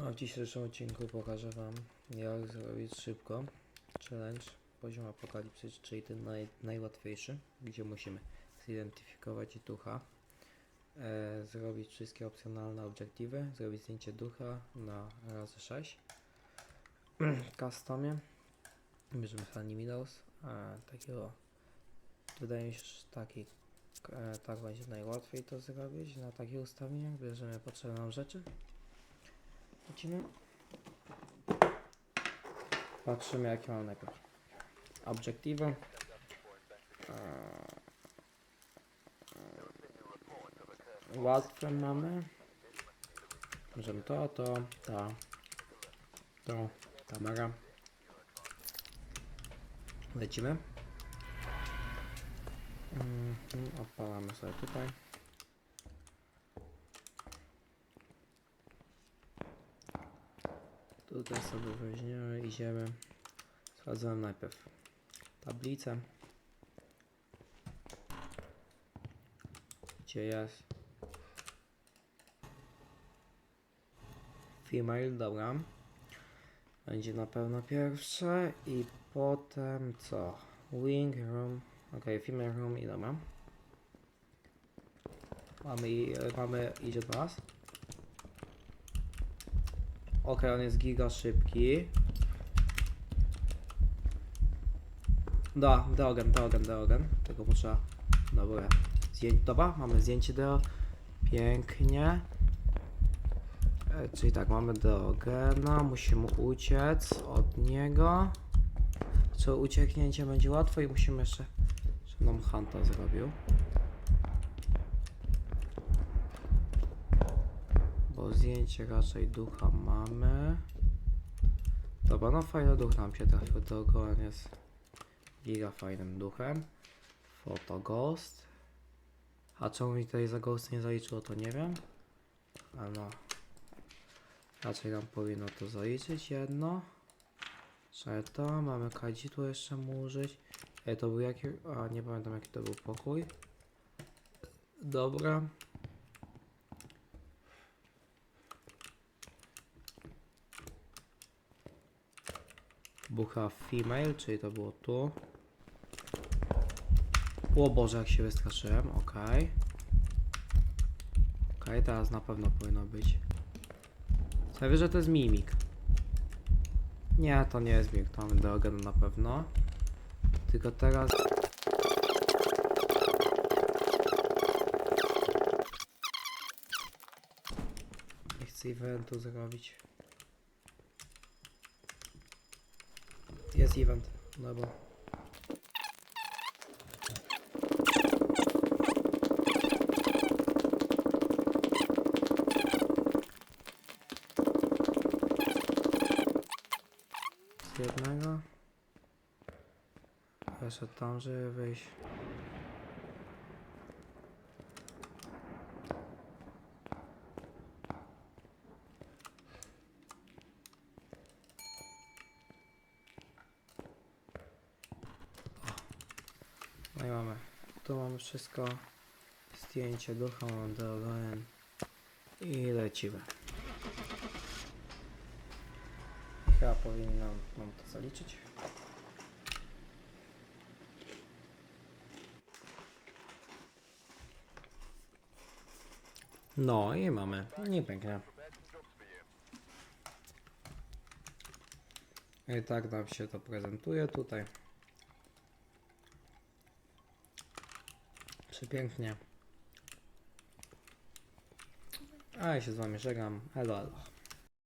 A w dzisiejszym odcinku pokażę Wam, jak zrobić szybko challenge poziom apokalipsy, czyli ten naj, najłatwiejszy, gdzie musimy zidentyfikować ducha, e, zrobić wszystkie opcjonalne obiektywy, zrobić zdjęcie ducha na razy 6 w customie, bierzemy Funny Windows, a takiego wydaje mi się, że taki e, tak będzie najłatwiej to zrobić na takich ustawieniach, bierzemy potrzebne nam rzeczy Lecimy. Patrzymy jakie mam najpierw. Obiektywy. Eee, Łatwe mamy. Możemy to, to, ta, to, kamera. Lecimy. Mhm, odpalamy sobie tutaj. Tutaj sobie weźmiemy, idziemy. Sprawdzamy najpierw tablicę. Gdzie jest? Female, dobra. Będzie na pewno pierwsze i potem co? Wing room. Ok, female room i dobra. Mamy, mamy, idzie do nas. Ok, on jest giga szybki. Da, Deogen, Deogen, Deogen. Tego muszę. Dobra. Zdjęcie. Dobra, mamy zdjęcie Deo. Pięknie. E, czyli tak, mamy Deogena. Musimy uciec od niego. Co ucieknięcie będzie łatwo i musimy jeszcze. Żeby nam Hunta zrobił. Bo zdjęcie raczej ducha mamy. Dobra, no fajny duch nam się trafił. Dogon jest giga fajnym duchem. Photo Ghost. A czemu mi tutaj za Ghost nie zaliczyło, to nie wiem. Ale no. Raczej nam powinno to zaliczyć jedno. Że to, mamy kadzidło jeszcze mu użyć. Ej, to był jaki... A, nie pamiętam jaki to był pokój. Dobra. Bucha female, czyli to było tu. O Boże, jak się wystraszyłem, okej. Okej, teraz na pewno powinno być. Sprawię, że to jest mimik. Nie, to nie jest mimik, to mamy Deogen na pewno. Tylko teraz... Nie chcę eventu zrobić. Jest event, dobra. Z jednego. Jeszcze tam, żeby wyjść. No i mamy. Tu mamy wszystko. Zdjęcie ducha, Deogen. I lecimy. Chyba powinnam nam to zaliczyć. No i mamy. Nie pięknie. I tak nam się to prezentuje tutaj. Przepięknie. A ja się z wami żegnam. Elo, elo.